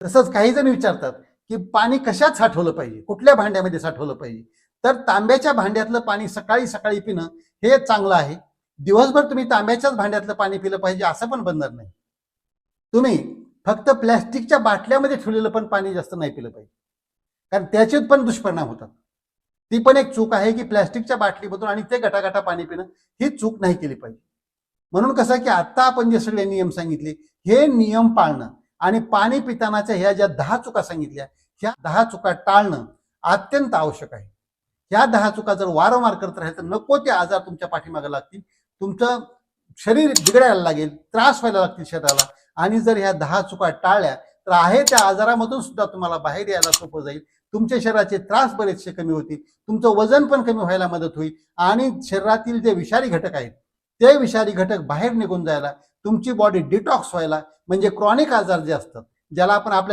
तसंच काही जण विचारतात की पाणी कशात साठवलं पाहिजे? कुठल्या भांड्यामध्ये साठवलं पाहिजे? तर तांब्याच्या भांड्यातलं पाणी सकाळी सकाळी पिणं हे चांगलं आहे. दिवसभर तुम्ही तांब्याच्याच भांड्यातलं पाणी पिलं पाहिजे असं पण बनणार नाही. तुम्ही फक्त प्लॅस्टिकच्या बाटल्यामध्ये ठेवलेलं पण पाणी जास्त नाही पिलं पाहिजे. कारण त्याचे पण दुष्परिणाम होतात. ती पण एक चूक आहे की प्लॅस्टिकच्या बाटलीमधून आणि ते गटागटा पाणी पिणं ही चूक नाही केली पाहिजे. म्हणून कसं आहे की आता आपण जे सगळे नियम सांगितले हे नियम पाळणं आणि पाणी पितानाच्या ह्या ज्या दहा चुका सांगितल्या ह्या दहा चुका टाळणं अत्यंत आवश्यक आहे. ह्या दहा चुका जर वारंवार करत राहील तर नको ते आजार तुमच्या पाठीमागे लागतील. तुमचं शरीर बिघडायला लागेल त्रास व्हायला लागतील शरीराला. आणि जर ह्या दहा चुका टाळल्या तर आहे त्या आजारामधून सुद्धा तुम्हाला बाहेर यायला सोपं जाईल. तुमच्या शरीराचे त्रास बरेचसे कमी होतील. तुमचं वजन पण कमी व्हायला मदत होईल. आणि शरीरातील जे विषारी घटक आहेत ते विषारी घटक बाहेर निघून जायला तुमची बॉडी डिटॉक्स व्हायला म्हणजे क्रॉनिक आजार जे असतात ज्याला आपण आपल्या